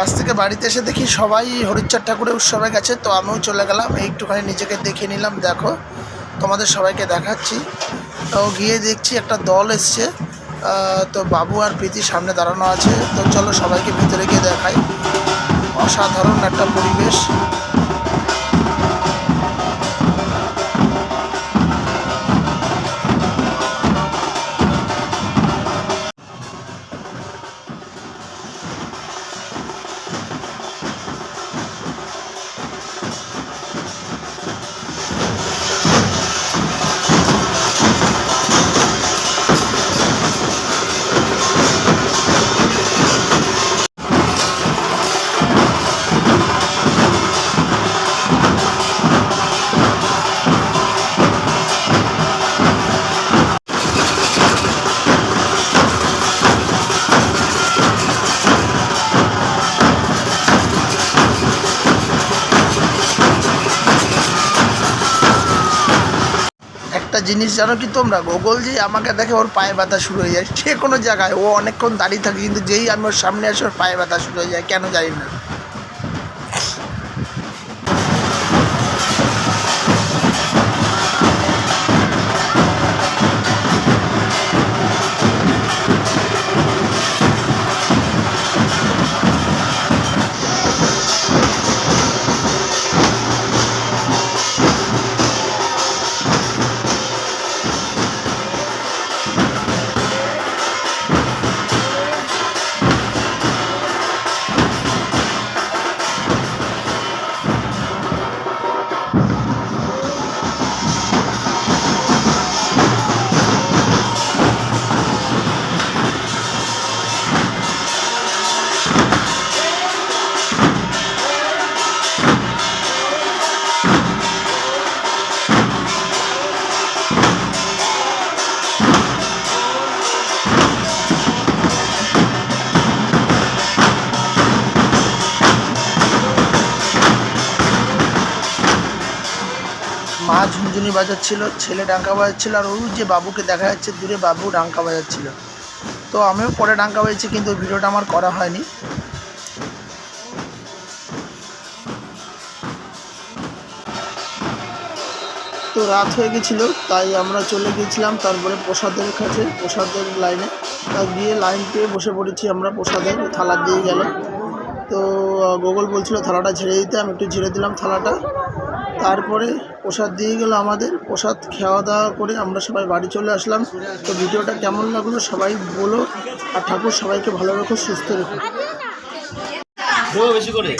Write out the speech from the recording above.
কাছ থেকে বাড়িতে এসে দেখি সবাই হরিচার ঠাকুরের উৎসবে গেছে, তো আমিও চলে গেলাম। একটুখানি নিজেকে দেখে নিলাম, দেখো, তোমাদের সবাইকে দেখাচ্ছি। তো গিয়ে দেখছি একটা দল এসছে তো বাবু আর প্রীতি সামনে দাঁড়ানো আছে। তো চলো সবাইকে ভিতরে গিয়ে দেখাই। অসাধারণ একটা পরিবেশ। একটা জিনিস, জানো কি তোমরা? গোগল যে আমাকে দেখে ওর পায়ে ব্যথা শুরু হয়ে যায়। যে কোনো জায়গায়, ও অনেকক্ষণ দাঁড়িয়ে থাকে, কিন্তু যেই আমি ওর সামনে আসে ওর পায়ে ব্যথা শুরু হয়ে যায়, কেন জানি না। মা ঝুনঝুনি বাজাচ্ছিল, ছেলে ডাঙ্কা বাজাচ্ছিল আর ওই যে বাবুকে দেখা যাচ্ছে, দূরে বাবু ডাঙ্কা বাজাচ্ছিল। তো আমিও পরে ডাঙ্কা বাজাচ্ছি, কিন্তু ভিডিওটা আমার করা হয়নি। তো রাত হয়ে গেছিল, তাই আমরা চলে গেছিলাম তারপরে প্রসাদের কাছে, প্রসাদের লাইনে। তা গিয়ে লাইন পেয়ে বসে পড়েছি আমরা প্রসাদের, থালা দিয়ে গেল। তো গোগল বলছিল থালাটা ঝেড়ে দিতে, আমি একটু ঝেড়ে দিলাম থালাটা। তারপরে প্রসাদ দিয়ে গেল আমাদের। প্রসাদ খাওয়া দাওয়া করে আমরা সবাই বাড়ি চলে আসলাম। তো ভিডিওটা কেমন লাগল সবাই বলো। আর ঠাকুর সবাইকে ভালো রেখো, সুস্থ রেখো। বেশি করে।